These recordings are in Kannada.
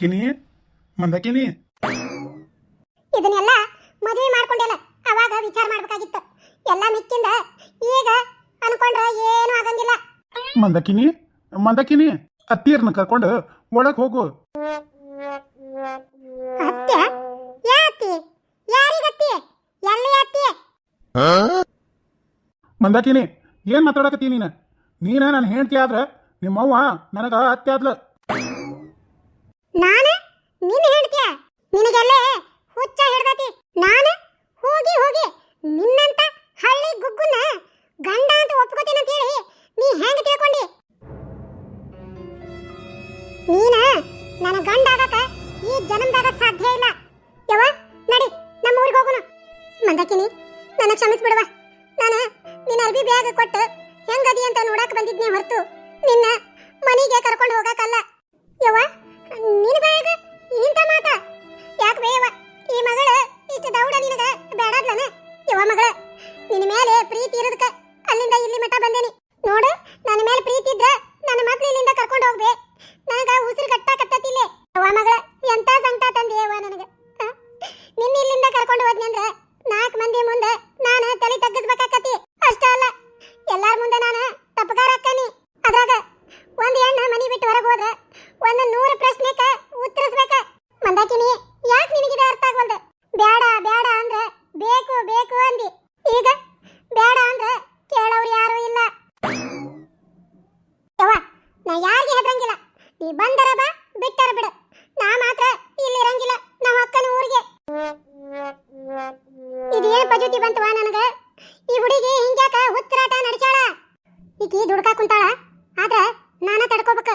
ಮಂದಕಿನಿ ಮಂದಕಿನಿ ಇದನ್ನೆಲ್ಲ ಮದುವೆ ಮಾಡ್ಕೊಂಡೆಲ್ಲ ಅವಾಗ ವಿಚಾರ ಮಾಡ್ಬೇಕಾಗಿತ್ತು. ಎಲ್ಲ ಮಿಕ್ಕಿಂದ ಈಗ ಅನ್ಕೊಂಡ್ರೆ ಏನು ಆಗಂಗಿಲ್ಲ. ಮಂದಕಿನಿ ಮಂದಕಿನಿ ಅತ್ತೀರ್ನ ಕರ್ಕೊಂಡು ಒಳಗೆ ಹೋಗು. ಅತ್ತೆ? ಯಾತಿ ಯಾರಿಗತ್ತಿ ಎಲ್ಲಿ ಅತ್ತಿ? ಮಂದಕಿನಿ ಏನ್ ಮಾತಾಡಕತ್ತೀನಿ ನೀನು? ನೀನ ನನ್ನ ಹೆಂಡತಿ ಆದ್ರ ನಿಮ್ಮವ್ವ ನನಗ ಅತ್ತೆ ಆದ್ಲ. ನಾನು? ನಿನ್ನ ಹೇಳ್ತೀಯ? ನಿನಗೆಲ್ಲೇ ಹುಚ್ಚ ಹಿಡ್ದತಿ. ನಾನು? ಹೋಗಿ ಹೋಗಿ. ನಿನ್ನಂತ ಹಳ್ಳಿ ಗುಗ್ಗುನ ಗಂಡ ಅಂತ ಒಪ್ಕೋತೀನಿ ಅಂತ ಹೇಳಿ ನೀ ಹೆಂಗ್ ತಿಳ್ಕೊಂಡಿ? ನೀನ ನನ್ನ ಗಂಡ ಆಗಕ ಈ ಜನ್ಮದಾಗ ಸಾಧ್ಯ ಇಲ್ಲ. ಯವ್ವ, ನಡಿ, ನಮ್ಮ ಊರಿಗೆ ಹೋಗೋಣ. ಮಂದಕಿನಿ, ನನ್ನ ಕ್ಷಮಿಸ್ಬಿಡವ ನಾನು ನಿನ್ನ ಅರ್ಬಿ ಬ್ಯಾಗ್ ಕೊಟ್ಟು ಹೆಂಗದಿ ಅಂತ ನೋಡಕ್ ಬಂದಿದ್ನೇ ಹೊರತು ನಿನ್ನ ಮನೆಗೆ ಕರ್ಕೊಂಡು ಹೋಗಕ್ಕಲ್ಲ. ಯವ್ವ ನಿನ್ನ ಬಾಯಾಗ, ಇಂಥ ಮಾತ. ಯಾಕೆ ಬೇವ ಈ ಮಗಳ ಇಷ್ಟು ದೌಡ ನಿನಗ ಬೇಡಾದ್ಲನ? ಯವ್ವ ಮಗಳ, ನಿನ್ನ ಮೇಲೆ ಪ್ರೀತಿ ಇರೋದಕ್ಕ ಅಲ್ಲಿಂದ ಇಲ್ಲಿ ಮಠ ಬಂದೇನಿ. ನೋಡು, ನನ್ನ ಮೇಲೆ ಪ್ರೀತಿ ಇದ್ರ ನನ್ನ ಮಕ್ಳು ಇಲ್ಲಿಂದ ಕರ್ಕೊಂಡು ಹೋಗ್ಬೇ. ನನಗ ಉಸಿರು ಕಟ್ಟಾಕತ್ತತಿಲ್ಲೇ ಯವ್ವ ಮಗಳ, ಎಂತ ಸಂಕಟ ತಂದೆ ಯವ್ವ ನನಗೆ? ನಿನ್ನ ಇಲ್ಲಿಂದ ಕರ್ಕೊಂಡು ಹೋದ್ನಿ ಅಂದ್ರೆ ನಾಲ್ಕು ಮಂದಿ ಮುಂದೆ ನಾನು ತಲೆ ತಗ್ಗಿಸ್ಬೇಕಾಕತಿ ಅಷ್ಟ ಅಲ್ಲ ಎಲ್ಲಾರ ಮುಂದೆ ನಾನು ತಪ್ಪಗಾರ ಅಕ್ಕನಿ ಅದ್ರಾಗ ಒಂದ್ ಹೆಣ್ಣು ಮನಿ ಬಿಟ್ಟು ಹೊರಗೆ ಹೋದ್ರ ಒಂದು ನೂರು ಪ್ರಶ್ನೆಕ ಉತ್ತರಿಸ್ಬೇಕ ಮಂದಾಕಿನಿ ಯಾಕೆ ನಿನಗಿದ ಅರ್ಥ ಆಗವಲ್ದು ಬೇಡ ಬೇಡ ಅಂದ್ರೆ ಬೇಕು ಬೇಕು ಅಂದಿ ಈಗ ಬೇಡ ಅಂದ್ರೆ ಕೇಳೋರು ಯಾರು ಇಲ್ಲ ಯವ್ವ ನಾ ಯಾರಿಗೆ ಹೆದರಂಗಿಲ್ಲ ನೀ ಬಂದರ ಬಾ, ಬಿಟ್ಟರ ಬಿಡು. ನಾ ಮಾತ್ರ ಇಲ್ಲಿ ಇರಂಗಿಲ್ಲ ನಮ್ಮ ಅಕ್ಕನ ಊರಿಗೆ. ಇದೇನ್ ಪಜೂತಿ ಬಂತವ ನನಗ? ಈ ಹುಡುಗಿ ಹಿಂಗ್ಯಾಕ ಹುಚ್ಚರಾಟ ನಡ್ಸ್ಯಾಳ? ಈಕಿ ದುಡ್ಕಾ ಕುಂತಾಳ, ಆದ್ರ ನಾನ ತಡ್ಕೋಬೇಕ.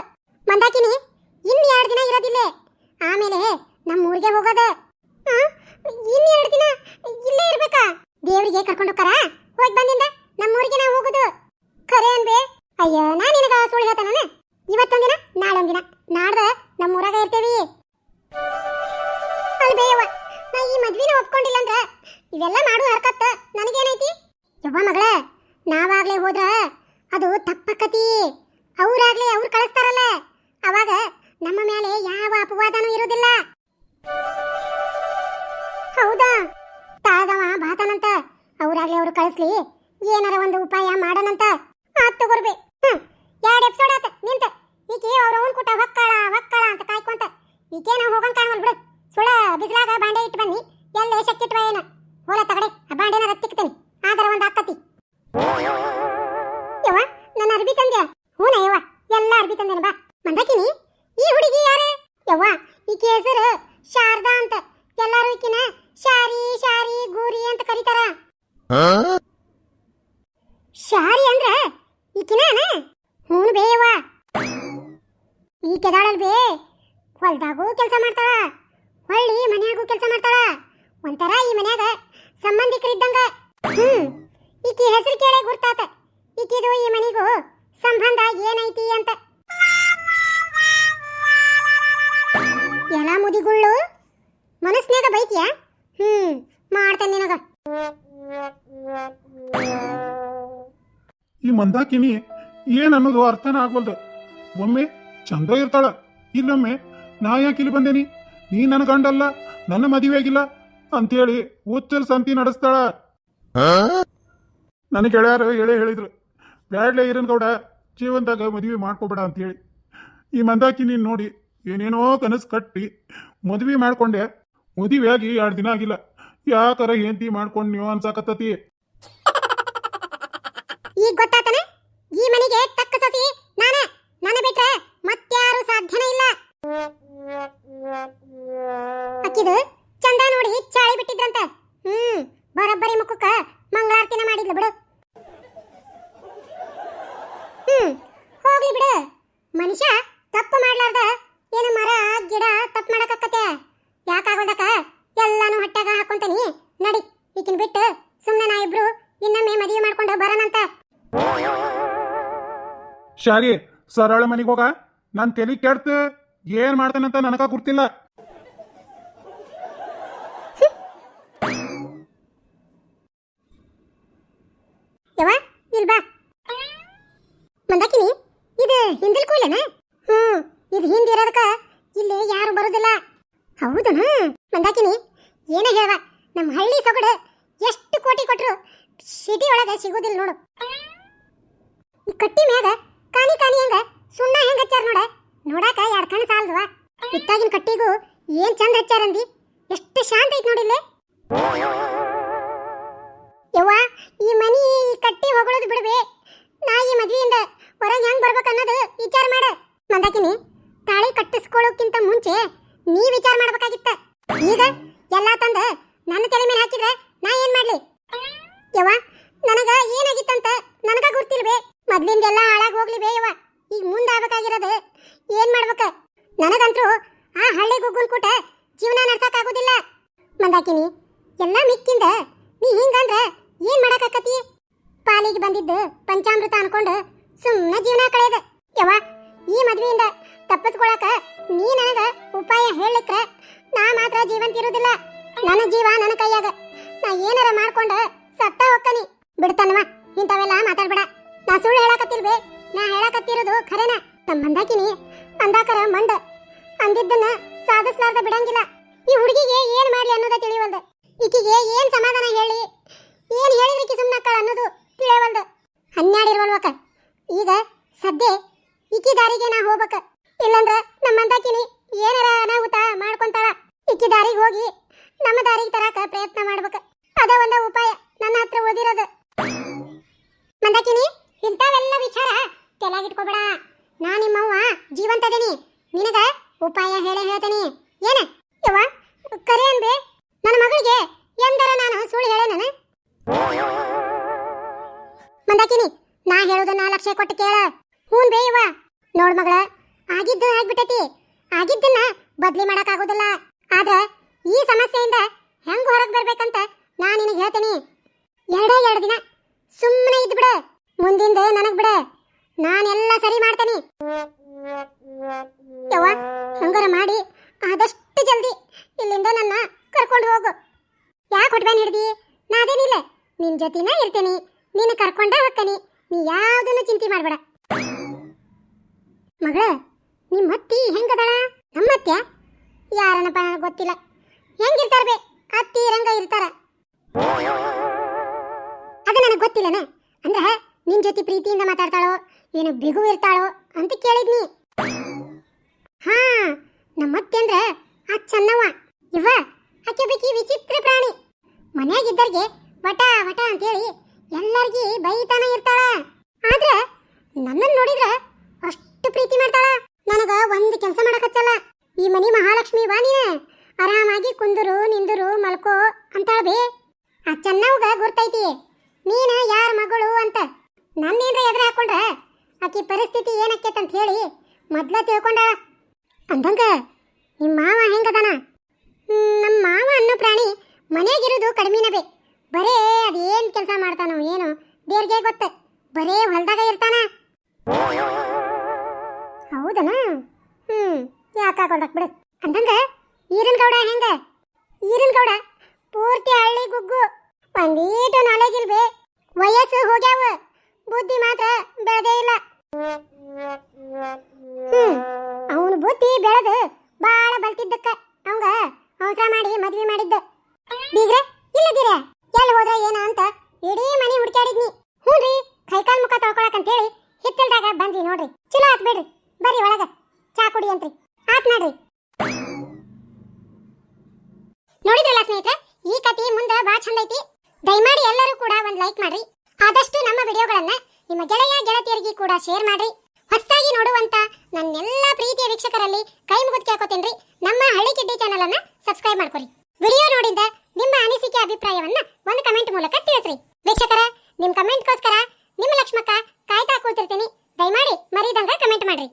ಮಂದಾಕಿನಿ ಇನ್ ಎರಡು ದಿನ ಇರೋದಿಲ್ಲ. ಆಮೇಲೆ ನಮ್ಮ ಊರಿಗೆ ಹೋಗೋದ. ಇನ್ನು ಇನ್ ಎರಡ್ ದಿನ ಇಲ್ಲೇ ಇರ್ಬೇಕಾ? ದೇವ್ರಿಗೆ ಕರ್ಕೊಂಡು ಹೋಗ್ತಾರ? ಹೋಗಿ ಬಂದಿಂದ ನಮ್ಮ ಊರಿಗೆ ನಾವು ಹೋಗುದು. ಖರೆ ಅನ್ಬೇ. ಅಯ್ಯ, ನಾ ನಿನಗ ಸುಳ್ಳು ಹೇಳ್ತಾನ ಇವತ್ತೊಂದಿನ, ನಾಳೊಂದಿನ. ನಾಡ್ದ ನಮ್ಮ ಇರ್ತೇವಿ. ಅಲ್ಲಿ ಬೇಯವ್ವ ನಾ ಈ ಮದ್ವಿನ ಒಪ್ಕೊಂಡಿಲ್ಲ ಅಂದ್ರ ಇವೆಲ್ಲ ಮಾಡುವ ಹರ್ಕತ್ತ. ನನಗೇನೈತಿ? ಯವ್ವ ಮಗಳ, ನಾವಾಗ್ಲೇ ಹೋದ್ರ ಅದು ತಪ್ಪಕತಿ. ಅವ್ರಾಗ್ಲೇ ಅವ್ರು ಕಳಿಸ್ತಾರಲ್ಲ. ಅವಾಗ ನಮ್ಮ ಮೇಲೆ ಯಾವ ಅಪವಾದನೂ ಇರೋದಿಲ್ಲ. ಹೌದಾ? ತಾಳದವ ಬಾತನಂತ ಅವ್ರಾಗ್ಲೇ ಅವ್ರು ಕಳಿಸ್ಲಿ ಏನಾರ ಒಂದು ಉಪಾಯ ಮಾಡನಂತ ಆತ್ ತಗೋರ್ಬೆ. ಹ್ಮ್. ಎರಡ್ ಎಪಿಸೋಡ್ ಆತ, ನಿಂತ. ಈಕೆ ಅವ್ರ ಅವ್ನ ಕೂಟ ಹೊಕ್ಕಳ ಹೊಕ್ಕಳ ಅಂತ ಕಾಯ್ಕೊಂತ ಈಕೆ ನಾವು ಹೋಗಂಗ್ ಕಾಣವಲ್ ಬಿಡು. ಸುಳ ಬಿಸಿಲಾಗ ಬಾಂಡೆ ಇಟ್ಟು ಬನ್ನಿ. ಎಲ್ಲ ಶಕ್ಕಿಟ್ವ ಏನ? ಹೋಲ ತಗಡೆ, ಆ ಬಾಂಡೆನ ರತ್ತಿಕ್ತೇನೆ ಆದರ ಒಂದು ಆಕತಿ. ಯವ್ವ, ನನ್ನ ಅರ್ಬಿ ತಂದೆ ಹೂನ ಯವ್ವ ಎಲ್ಲ ಅರ್ಬಿ ತಂದೇನ ಬಾ ಮಂದಕಿನಿ ಈ ಹುಡುಗಿ ಯಾರು ಯವ್ವ ಈಕೆ ಹೆಸರು ಶಾರದಾ ಅಂತ ಎಲ್ಲಾರು ಈಕಿನ ಶಾರಿ ಶಾರಿ ಗೂರಿ ಅಂತ ಕರೀತಾರ ಶಾರಿ ಅಂದ್ರ ಈಕಿನ ಹ್ಞೂ ಬೇಯವ್ವ ಬೇ ಹೊಲ್ದಾಗೂ ಕೆಲಸ ಮಾಡ್ತಾಳ. ಹೊಳ್ಳಿ ಮನ್ಯಾಗೂ ಕೆಲಸ ಮಾಡ್ತಾಳ. ಒಂಥರ ಈ ಮನ್ಯಾಗ ಸಂಬಂಧಿಕರಿದ್ದಂಗ. ಹ್ಮ್, ಈಕಿ ಹೆಸರು ಕೇಳೇ ಗುರ್ತಾತ. ಈಕಿದು ಈ ಮನೆಗೂ ಸಂಬಂಧ ಏನೈತಿ ಅಂತ. ಎಲ್ಲ ಮುದಿಗುಳ್ಳು. ಮನಸ್ನಾಗ ಬೈತಿಯ? ಹ್ಮ್, ಮಾಡ್ತೇನೆ ನಿನಗ. ಈ ಮಂದಾಕಿನಿ ಏನನ್ನೋದು ಅರ್ಥನ ಆಗ್ವಲ್ದು. ಒಮ್ಮೆ ಚಂದ ಇರ್ತಾಳ. ಇಲ್ಲೊಮ್ಮೆ ನಾ ಯಾಕೆ ಇಲ್ಲಿ ಬಂದೇನಿ? ನೀ ನನ್ನ ಗಂಡಲ್ಲ, ನನ್ನ ಮದುವೆ ಆಗಿಲ್ಲ ಅಂತೇಳಿ ಹುಚ್ಚಲ್ ಸಂತಿ ನಡೆಸ್ತಾಳ. ನನ್ನ ಗೆಳೆಯರು ಹೇಳೇ ಹೇಳಿದ್ರು, ಬ್ಯಾಡ್ಲೆ ಇರನ್ ಗೌಡ, ಜೀವನದಾಗ ಮದುವೆ ಮಾಡ್ಕೋಬೇಡ ಅಂತೇಳಿ. ಈ ಮಂದಾಕಿ ನೀನು ನೋಡಿ ಏನೇನೋ ಕನಸು ಕಟ್ಟಿ ಮದುವೆ ಮಾಡ್ಕೊಂಡೆ ಮದುವೆ ಆಗಿ ಎರಡು ದಿನ ಆಗಿಲ್ಲ. ಯಾಕರ ಹೆಂಡತಿ ಮಾಡ್ಕೊಂಡು ನೀವು ಅನ್ಸಾಕತ್ತತಿ? ಶಾರಿ ಸರಳ ಮನೆಗೆ ಹೋಗ. ನಾನು ತಲೆ ಕೆಡ್ತ. ಏನ್ ಮಾಡ್ತಾನಂತ ನನಕ ಗೊತ್ತಿಲ್ಲ ಯವ್ವ ಇಲ್ಲಿ ಬಾ. ಮಂದಾಕಿನಿ, ಇದು ಹಿಂದಿಲ್ ಕೂಲೇನ ಹ್ಮ್, ಇದು ಹಿಂದೆ ಇರೋದಕ್ಕ ಇಲ್ಲಿ ಯಾರು ಬರೋದಿಲ್ಲ. ಹೌದನ? ಮಂದಾಕಿನಿ, ಏನ ಹೇಳವ ನಮ್ಮ ಹಳ್ಳಿ ಸೊಗಡು ಎಷ್ಟು ಕೋಟಿ ಕೊಟ್ರು ಸಿಟಿ ಒಳಗೆ ಸಿಗೋದಿಲ್ಲ ನೋಡು. ಈ ಕಟ್ಟಿ ಮ್ಯಾಗ ಕಾನಿ ಕಾನಿ ಹಂಗ? ಸುಣ್ಣ ಹೆಂಗ ಹಚ್ಚಾರ ನೋಡ? ನೋಡಾಕ ಎರಡ್ ಕಣ್ಣು ಸಾಲದ್ವಾ? ಇತ್ತಾಗಿನ ಕಟ್ಟಿಗೂ ಏನ್ ಚಂದ ಹಚ್ಚಾರಂದಿ ಎಷ್ಟು ಶಾಂತ ಐತ್ ನೋಡಿಲ್ಲೇ ಯವ್ವ ಈ ಮನಿ ಈ ಕಟ್ಟಿ ಹೊಗಳೋದು ಬಿಡ್ಬೇ ನಾ ಈ ಮದ್ವೆಯಿಂದ ಹೊರಗೆ ಹೆಂಗ್ ಬರ್ಬೇಕು ಅನ್ನೋದು ವಿಚಾರ ಮಾಡ ಮಂದಾಕಿನಿ ತಾಳಿ ಕಟ್ಟಿಸ್ಕೊಳ್ಳೋಕ್ಕಿಂತ ಮುಂಚೆ ನೀ ವಿಚಾರ ಮಾಡ್ಬೇಕಾಗಿತ್ತ ಈಗ ಎಲ್ಲಾ ತಂದ ನನ್ನ ತಲೆ ಮೇಲೆ ಹಾಕಿದ್ರೆ ನಾ ಏನ್ ಮಾಡ್ಲಿ ಯವ್ವ ನನಗ ಏನಾಗಿತ್ತಂತ ನನಗ ಗೊತ್ತಿಲ್ವೇ ಮೊದ್ಲಿಂದೆಲ್ಲ ಹಾಳಾಗಿ ಹೋಗ್ಲಿ ಬೇಯವ ಈಗ ಮುಂದೆ ಆಗ್ಬೇಕಾಗಿರೋದು ಏನ್ ಮಾಡ್ಬೇಕ? ನನಗಂತೂ ಆ ಹಳ್ಳಿ ಗುಗ್ಗುನ್ ಕೂಟ ಜೀವನ ನಡ್ಸಕ್ ಆಗುದಿಲ್ಲ. ಮಂದಾಕಿನಿ, ಎಲ್ಲ ಮಿಕ್ಕಿಂದ ನೀ ಹಿಂಗಂದ್ರ ಏನ್ ಮಾಡಕ್ಕಾಕತಿ ಪಾಲಿಗೆ ಬಂದಿದ್ದು ಪಂಚಾಮೃತ ಅನ್ಕೊಂಡು ಸುಮ್ಮನೆ ಜೀವನ ಕಳೆದ. ಯವ್ವ, ಈ ಮದ್ವೆಯಿಂದ ತಪ್ಪಿಸ್ಕೊಳಕ ನೀ ನನಗ ತಿಳಿವಲ್ದು ಈಕಿಗೆ ಏನ್ ಸಮಾಧಾನ ಹೇಳಿ ಏನ್ ಹೇಳಿದ್ರಿಕಿ ಸುಮ್ಮನಕ್ಕಳ ಅನ್ನೋದು ತಿಳಿಯವಲ್ದು ಹನ್ನೆರಡಿರ್ವಲ್ವಕ ಈಗ ಸದ್ಯ ಇಕ್ಕಿ ದಾರಿಗೆ ನಾ ಹೋಗ್ಬೇಕ ಇಲ್ಲಂದ್ರ ನಮ್ಮ ಮಂದಾಕಿನಿ ಏನಾರ ಅನಾಹುತ ಮಾಡ್ಕೊಂತಾಳ ಇಕ್ಕಿ ದಾರಿಗೆ ಹೋಗಿ ನಮ್ಮ ದಾರಿಗೆ ತರಾಕ ಪ್ರಯತ್ನ ಮಾಡ್ಬೇಕ ಅದ ಒಂದ ಉಪಾಯ ನನ್ನ ಹತ್ರ ಉಳಿದಿರೋದು ಮಂದಾಕಿನಿ ಇಂಥವೆಲ್ಲ ವಿಚಾರ ತಲೆಗಿಟ್ಕೋಬೇಡ ನಾ ನಿಮ್ಮವ್ವ ಜೀವಂತ ಅದೀನಿ ನಿನಗ ಉಪಾಯ ಹೇಳೇ ಹೇಳ್ತೇನೆ ಏನ ಯವ್ವ ಕರೆ ಅನ್ಬೆ ನನ್ನ ಮಗಳಿಗೆ ಎಂದರ ನಾನು ಸುಳ್ಳು ಹೇಳೇನ ಮಂದಾಕಿನಿ, ನಾ ಹೇಳೋದನ್ನ ಲಕ್ಷ ಕೊಟ್ಟು ಕೇಳ. ಹೂನ್ ಬೇಯವ್ವ ನೋಡ್ ಮಗಳ, ಆಗಿದ್ದು ಆಗ್ಬಿಟ್ಟೈತಿ. ಆಗಿದ್ದನ್ನ ಬದ್ಲಿ ಮಾಡಕ್ ಆಗೋದಿಲ್ಲ ಆದ್ರ ಈ ಸಮಸ್ಯೆಯಿಂದ ಹೆಂಗ್ ಹೊರಗ್ ಬರ್ಬೇಕಂತ ನಾ ನಿನಗೆ ಹೇಳ್ತೀನಿ. ಎರಡೇ ಎರಡು ದಿನ ಸುಮ್ಮನೆ ಇದ್ ಬಿಡ ಮುಂದಿಂದ ನನಗ್ ಬಿಡ. ನಾನೆಲ್ಲ ಸರಿ ಮಾಡ್ತೇನೆ. ಯವ್ವ, ಹಂಗಾರ ಮಾಡಿ. ಆದಷ್ಟು ಜಲ್ದಿ ಇಲ್ಲಿಂದ ನನ್ನ ಕರ್ಕೊಂಡು ಹೋಗು. ಯಾಕೆ ಹೊಟ್ಬೇನ್ ಹಿಡ್ದಿ? ನಾದೇನಿಲ್ಲ ನಿನ್ ಜೊತೆನ ಇರ್ತೇನೆ ನೀನು ಕರ್ಕೊಂಡ ಹೋಗ್ತಾನಿ ನೀ ಯಾವ್ದನ್ನು ಚಿಂತೆ ಮಾಡ್ಬೇಡ. ಮಗಳ ನಿಮ್ಮ ಅತ್ತಿ ಹೆಂಗದಳ? ನಮ್ಮ ಅತ್ತೆ ಯಾರನಪ್ಪ ನನಗೆ ಗೊತ್ತಿಲ್ಲ. ಹೆಂಗಿರ್ತಾರ ಬೇ? ಅತ್ತಿ, ರಂಗ ಇರ್ತಾರ. ಅದು ನನಗೆ ಗೊತ್ತಿಲ್ಲನ. ಅಂದ್ರೆ ನಿನ್ ಜೊತೆ ಪ್ರೀತಿಯಿಂದ ಮಾತಾಡ್ತಾಳೋ, ಏನು ಬಿಗು ಇರ್ತಾಳೋ ಅಂತ ಕೇಳಿದ್ನಿ. ಹಾ, ನಮ್ಮ ಅತ್ತೆ ಅಂದ್ರೆ ಆ ಚೆನ್ನವ್ವ. ಇವ ಆಕೆ ಬೇಕಿ ವಿಚಿತ್ರ ಪ್ರಾಣಿ. ಮನ್ಯಾಗಿದ್ದರ್ಗೆ ವಟ ವಟ ಅಂತೇಳಿ ಎಲ್ಲರಿಗೂ ಬೈತಾನ ಇರ್ತಾಳ. ಆದ್ರ ನನ್ನನ್ನು ನೋಡಿದ್ರೆ ಅಷ್ಟು ಪ್ರೀತಿ ಮಾಡ್ತಾಳ. ನನಗ ಒಂದು ಕೆಲಸ ಮಾಡಕ್ ಹಚ್ಚಲ್ಲ. ಈ ಮನಿ ಮಹಾಲಕ್ಷ್ಮಿ ಬಾ ಆರಾಮಾಗಿ ಕುಂದರು, ನಿಂದರು, ಮಲ್ಕೋ ಅಂತಾಳ ಬೇ ಆ ಚೆನ್ನವ್ಗ ಗುರ್ತೈತಿ. ನೀನ ಯಾರ ಮಗಳು ಅಂತ ನನ್ನೇನ್ರ ಎದುರು ಹಾಕೊಂಡ್ರ? ಆಕಿ ಪರಿಸ್ಥಿತಿ ಏನಕ್ಕೆ ಅಂತ ಹೇಳಿ ಮೊದ್ಲ ತಿಳ್ಕೊಂಡ ಅಂದಂಗ ನಿಮ್ಮ ಮಾವ ಹೆಂಗದಾನ? ನಮ್ಮ ಮಾವ ಅನ್ನೋ ಪ್ರಾಣಿ ಮನೆಗಿರೋದು ಕಡಿಮೆನ ಬೇ ಬರೇ ಅದೇನ್ ಕೆಲಸ ಮಾಡ್ತಾನೋ ಏನು. ದೇವ್ರಿಗೆ ಗೊತ್ತ. ಬರೇ ಹೊಲ್ದಾಗ ಇರ್ತಾನ. ಯಾಕಾಗೋದಕ್ ಬಿಡು ಅಂದಂಗ ಈರನ್ ಗೌಡ ಹೆಂಗ? ಈರನ್ ಗೌಡ ಪೂರ್ತಿ ಹಳ್ಳಿ ಗುಗ್ಗು. ಒಂದೀಟು ನಾಲೆಜ್ ಇಲ್ಬೇ ವಯಸ್ಸು ಹೋಗ್ಯಾವ. ಬುದ್ಧಿ ಮಾತ್ರ ಬೆಳೆದೇ ಇಲ್ಲ. ಅವನು ಬುದ್ಧಿ ಚಂದ ಐತಿ ದಯಮಾಡಿ ಎಲ್ಲರೂ ಕೂಡ ಒಂದು ಲೈಕ್ ಮಾಡ್ರಿ. ಆದಷ್ಟು ನಮ್ಮ ವಿಡಿಯೋಗಳನ್ನ ನಿಮ್ಮ ಗೆಳೆಯ ಗೆಳತಿಯರಿಗೆ ಕೂಡ ಶೇರ್ ಮಾಡ್ರಿ. ಹೊಸದಾಗಿ ನೋಡುವಂತ ಎಲ್ಲಾ ಪ್ರೀತಿಯ ವೀಕ್ಷಕರಲ್ಲಿ ಕೈ ಮುಗಿದು ಕೇಳ್ಕೊತೇನ್ರಿ ನಮ್ಮ ಹಳ್ಳಿ ಕಿಡ್ಡಿ ಚಾನಲ್ ಅನ್ನ ಸಬ್ಸ್ಕ್ರೈಬ್ ಮಾಡ್ಕೊರಿ. ವಿಡಿಯೋ ನೋಡಿದ ನಿಮ್ಮ ಅನಿಸಿಕೆ, ಅಭಿಪ್ರಾಯವನ್ನ ಒಂದು ಕಮೆಂಟ್ ಮೂಲಕ ತಿಳಿಸ್ರಿ. ವೀಕ್ಷಕರ ನಿಮ್ಮ ಕಮೆಂಟ್ಗೋಸ್ಕರ ನಿಮ್ಮ ಲಕ್ಷ್ಮಕ್ಕ ಕಾಯ್ತಾ ಕೂತಿರ್ತೀನಿ. ದಯಮಾಡಿ ಮರೀದಂಗ ಕಮೆಂಟ್ ಮಾಡ್ರಿ.